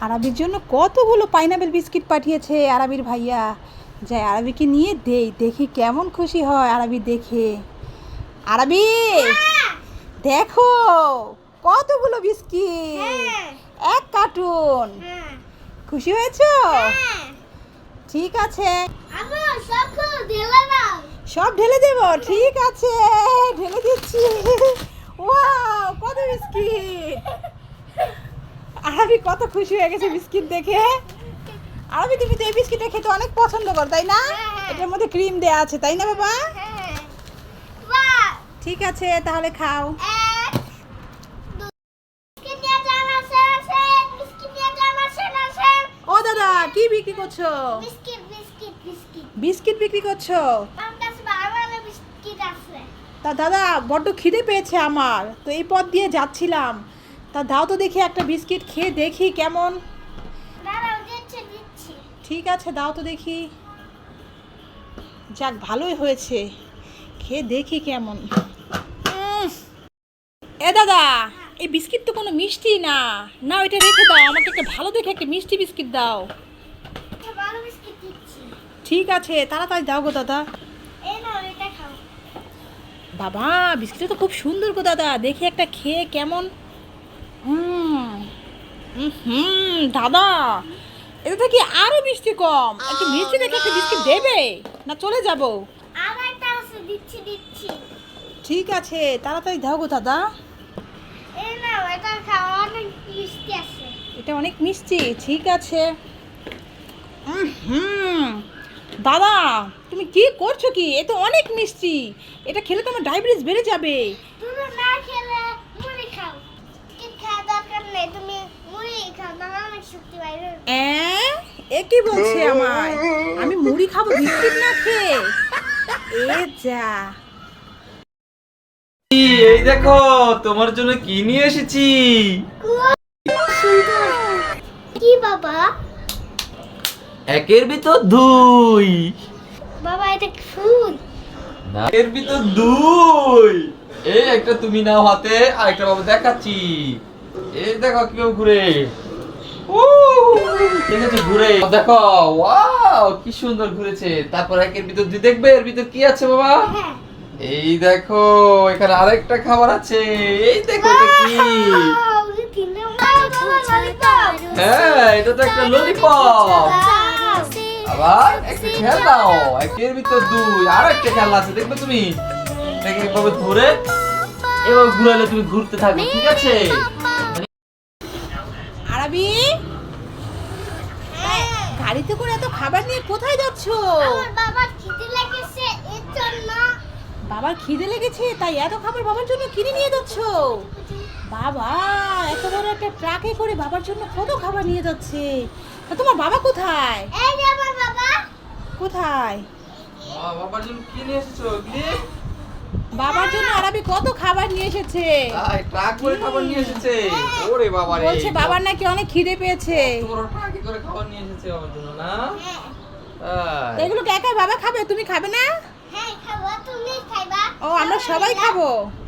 আরবির জন্য কতগুলো পাইনাপেল বিস্কিট পাঠিয়েছে আরবির ভাইয়া? যাই আরবিকে নিয়ে দেই দেখি কেমন খুশি হয় আরবি দেখে। আরবি! দেখো কতগুলো বিস্কিট হ্যাঁ। এক কার্টুন হ্যাঁ। খুশি হয়েছো? হ্যাঁ। ঠিক আছে। সব ঢেলে দেবো ঠিক আছে ঢেলে দিচ্ছি। ওয়াও কত বিস্কিট আরবি কত খুশি হয়ে গেছে বিস্কিট দেখে। আরবি তুমি তো এই বিস্কিটটা খেতে অনেক পছন্দ করো তাই না? হ্যাঁ। এটার মধ্যে ক্রিম দেওয়া আছে তাই না বাবা? হ্যাঁ। ঠিক আছে তাহলে খাও। ও দাদা কি বিক্রি করছ? বিস্কিট, বিক্রি করছ। তা দাদা বড্ড খিদে পেয়েছে আমার। তো এই পথ দিয়ে যাচ্ছিলাম। তা দাও তো দেখি একটা বিস্কিট খেয়ে দেখি কেমন। ঠিক আছে দাও তো দেখি। যাক ভালোই হয়েছে। খেয়ে দেখি কেমন। এ দাদা এই বিস্কিট তো কোনো মিষ্টি না। না এটা রেখে দাও আমাকে একটা ভালো দেখে একটা মিষ্টি বিস্কিট দাও। ঠিক আছে তাড়াতাড়ি দাও গো দাদা। বাবা বিস্কিটটা তো খুব সুন্দর গো দাদা। দেখি একটা খেয়ে কেমন। হুম। দাদা এটা কি আরও মিষ্টি কম। একটু মিষ্টি দেখে একটা বিস্কিট দেবে? না চলে যাব। আছে, দিচ্ছি, দিচ্ছি। ঠিক আছে তাড়াতাড়ি দাও গো দাদা। এই নাও, এটা অনেক মিষ্টি আছে। এটা অনেক মিষ্টি ঠিক আছে। হুম দাদা তুমি কি করছ কি? এ তো অনেক মিষ্টি। এটা খেলে তো আমার ডায়াবেটিস বেড়ে যাবে। তুমি না খেলে এ? কি বলছে আমায়? আমি মুড়ি খাব বিস্কিট না খেয়ে? এ যা। এই দেখো তোমার জন্য কি নিয়ে এসেছি? কি বাবা? একের ভিতর দুই। বাবা এটা ফুল? না, এর ভিতর দুই। এই একটা তুমি নাও হাতে আর একটা বাবা দেখাচ্ছি। এই দেখো কীভাবে ঘুরে। ঠিক আছে ঘুরে দেখো ওয়াও কি সুন্দর ঘুরেছে। তারপর একের ভিতর দুই দেখবে এর ভিতর কি আছে বাবা? হ্যাঁ। এই দেখো এখানে আরেকটা খাবার আছে। এই দেখো এটা কি? Wow, এই তিনটে ললিপপ হ্যাঁ এটা তো একটা ললিপপ আবার একটা খেলনাও একের ভিতর দুই আর একটা আছে দেখবে তুমি? এটাকে এভাবে ধরে এভাবে ঘুরালে তুমি ঘুরতে থাকবে ঠিক আছে? আরবি গাড়িতে করে এত খাবার নিয়ে কোথায় যাচ্ছো? আমার বাবা খিদে লেগেছে এর জন্য। বাবার খিদে লেগেছে তাই এত খাবার বাবার জন্য কিনে নিয়ে যাচ্ছো? বাবা এত বড় একটা ট্রাকে করে বাবার জন্য কত খাবার নিয়ে যাচ্ছে? তা তোমার বাবা কোথায়? এই যে আমার বাবা। কোথায়? বাবার জন্য কি নিয়ে এসেছ কি বাবার জন্য আরবি কত খাবার নিয়ে এসেছে? ট্রাক করে খাবার নিয়ে এসেছে। ওরে বাবা রে। বলছে বাবার নাকি অনেক খিদে পেয়েছে। ট্রাকে করে খাবার নিয়ে এসেছে বাবার জন্য না। এগুলো একা বাবা খাবে? তুমি খাবে না? হ্যাঁ খাব। তুমি খাইবা? ও আমরা সবাই খাব।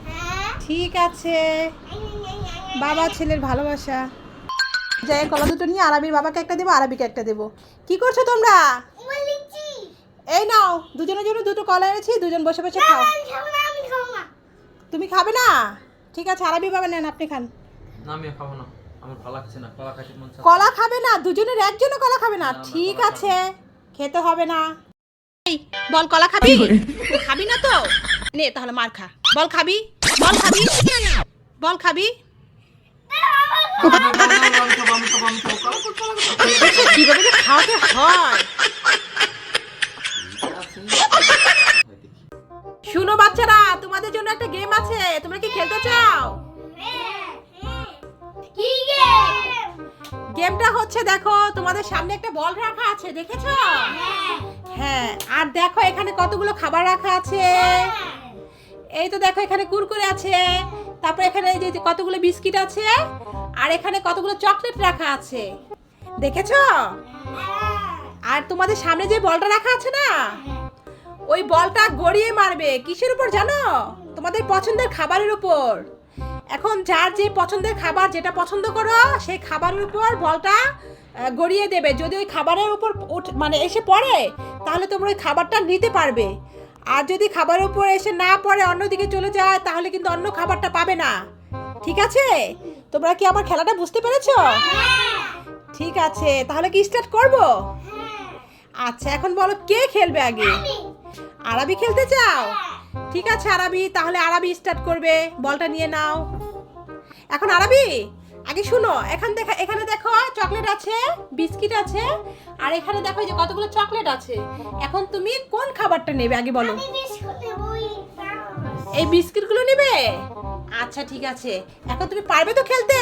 হ্যাঁ। ঠিক আছে। বাবা ছেলের ভালোবাসা। যাই কলা দুটো নিয়ে আরবির বাবাকে একটা দেবো আরবিকে একটা দেবো। কি করছ তোমরা? এই নাও দুজনের জন্য দুটো কলা এনেছি দুজন বসে বসে খাও আমি খাব না আমি খাব না তুমি খাবে না? ঠিক আছে আরবি বাবা নেন আপনি খান। না আমি খাব না। আমার ভালো লাগছে না কলা খাইতে মন কলা খাবে না দুজনের একজনও কলা খাবে না। ঠিক আছে খেতে হবে না। এই বল কলা খাবি? খাবি না তো? নে তাহলে মার খা। বল খাবি? বল খাবি? বল খাবি? কীভাবে খাওয়াতে হয়? শুনো বাচ্চারা তোমাদের জন্য একটা গেম আছে। তোমরা কি খেলতে চাও? কি গেম গেমটা হচ্ছে দেখো তোমাদের সামনে একটা বল রাখা আছে দেখেছ? হ্যাঁ আর দেখো এখানে কতগুলো খাবার রাখা আছে। এই তো দেখো এখানে কুরকুরে আছে। তারপর এখানে এই যে কতগুলো বিস্কিট আছে আর এখানে কতগুলো চকলেট রাখা আছে। দেখেছ? আর তোমাদের সামনে যে বলটা রাখা আছে না? ওই বলটা গড়িয়ে মারবে। কিসের উপর জানো? তোমাদের পছন্দের খাবারের উপর। এখন যার যে পছন্দের খাবার যেটা পছন্দ করো সেই খাবারের উপর বলটা গড়িয়ে দেবে। যদি ওই খাবারের উপর মানে এসে পড়ে তাহলে তোমরা ওই খাবারটা নিতে পারবে। আর যদি খাবারের উপর এসে না পড়ে অন্যদিকে চলে যায় তাহলে কিন্তু অন্য খাবারটা পাবে না। ঠিক আছে? তোমরা কি আমার খেলাটা বুঝতে পেরেছ? ঠিক আছে তাহলে কি স্টার্ট করব? আচ্ছা এখন বলো কে খেলবে আগে? আরাবি খেলতে চাও? ঠিক আছে আরাবি তাহলে আরাবি স্টার্ট করবে। বলটা নিয়ে নাও। এখন আরাবি? আগে শুনো এখান দেখা এখানে দেখো চকলেট আছে বিস্কিট আছে আর এখানে দেখো যে কতগুলো চকলেট আছে। এখন তুমি কোন খাবারটা নেবে? আগে বলো। এই বিস্কিটগুলো নেবে? আচ্ছা ঠিক আছে। এখন তুমি পারবে তো খেলতে?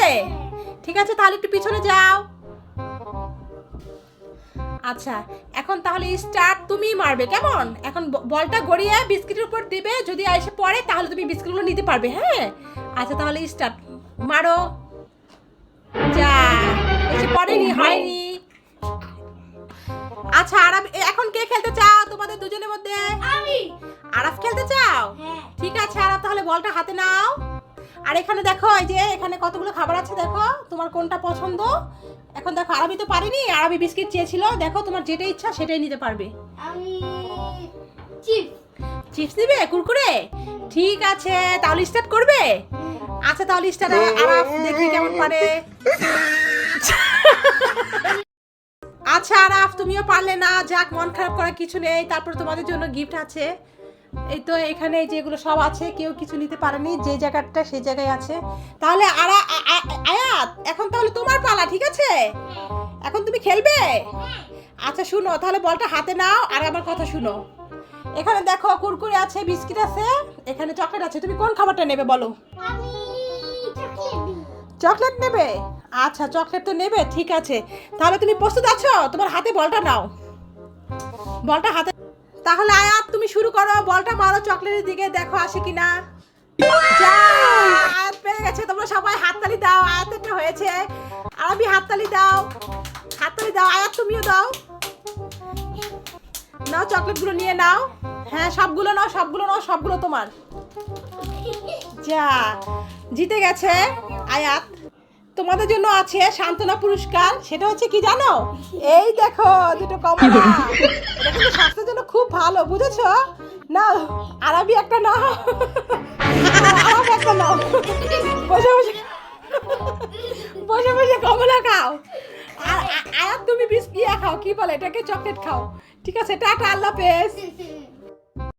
ঠিক আছে তাহলে একটু পিছনে যাও। আচ্ছা এখন তাহলে স্টার্ট তুমিই মারবে কেমন? এখন বলটা গড়িয়ে বিস্কিটের উপর দিবে যদি এসে পড়ে তাহলে তুমি বিস্কিটগুলো নিতে পারবে হ্যাঁ? আচ্ছা তাহলে স্টার্ট মারো। যা এসে পড়েনি হয়নি। আচ্ছা আরাম এখন কে খেলতে চাও তোমাদের দুজনের মধ্যে? আমি। আরাফ খেলতে চাও? হ্যাঁ। ঠিক আছে আরাফ তাহলে বলটা হাতে নাও। আর এখানে দেখো এই যে এখানে কতগুলো খাবার আছে দেখো তোমার কোনটা পছন্দ? এখন দেখো আরবি তো পারিনি আরবি বিস্কিট চেয়েছিল দেখো তোমার যেটা ইচ্ছা সেটাই নিতে পারবে। আমি চিপ। চিপস নিবে? কুরকুরে? ঠিক আছে তাহলে স্টার্ট করবে? আচ্ছা তাহলে স্টার্ট আরাফ দেখি কেমন পারে। আচ্ছা আরাফ তুমিও পারলে না যাক মন খারাপ করার কিছু নেই তারপর তোমাদের জন্য গিফট আছে। এই তো এখানে যেগুলো সব আছে কেউ কিছু নিতে পারেনি যে জায়গাটা সেই জায়গায় আছে। তাহলে আরা আয়াত এখন তাহলে তোমার পালা ঠিক আছে? এখন তুমি খেলবে? আচ্ছা শুনো তাহলে বলটা হাতে নাও আর আমার কথা শুনো। এখানে দেখো কুরকুরে আছে বিস্কিট আছে এখানে চকলেট আছে। তুমি কোন খাবারটা নেবে বলো। চকলেট নেবে? আচ্ছা চকলেট তো নেবে ঠিক আছে। তাহলে তুমি প্রস্তুত আছো? তোমার হাতে বলটা নাও। বলটা হাতে তাহলে আয়াত তুমি শুরু করো, বলটা মারো, চকলেটের দিকে দেখো আসে কিনা। আয়াত পেয়ে গেছে, তোমরা সবাই হাততালি দাও আয়াতেরটা হয়েছে। আরবি হাততালি দাও হাততালি দাও, আয়াত তুমিও দাও। নাও, চকলেটগুলো নিয়ে নাও। হ্যাঁ সবগুলো নাও সবগুলো নাও, সবগুলো তোমার। যা, জিতে গেছে, আয়াত। তোমাদের জন্য আছে সান্ত্বনা পুরস্কার সেটা হচ্ছে কি জানো? এই দেখো দুটো কমলা। এটা কিন্তু স্বাস্থ্যের জন্য খুব ভালো বুঝেছ? না আরবি একটা না আরব একটা নাও। বসে বসে। বসে বসে কমলা খাও। আর আ- আয়াত তুমি বিস্কিয়া খাও কি বলে? এটাকে চকলেট খাও। ঠিক আছে টাটা আল্লাহ পেস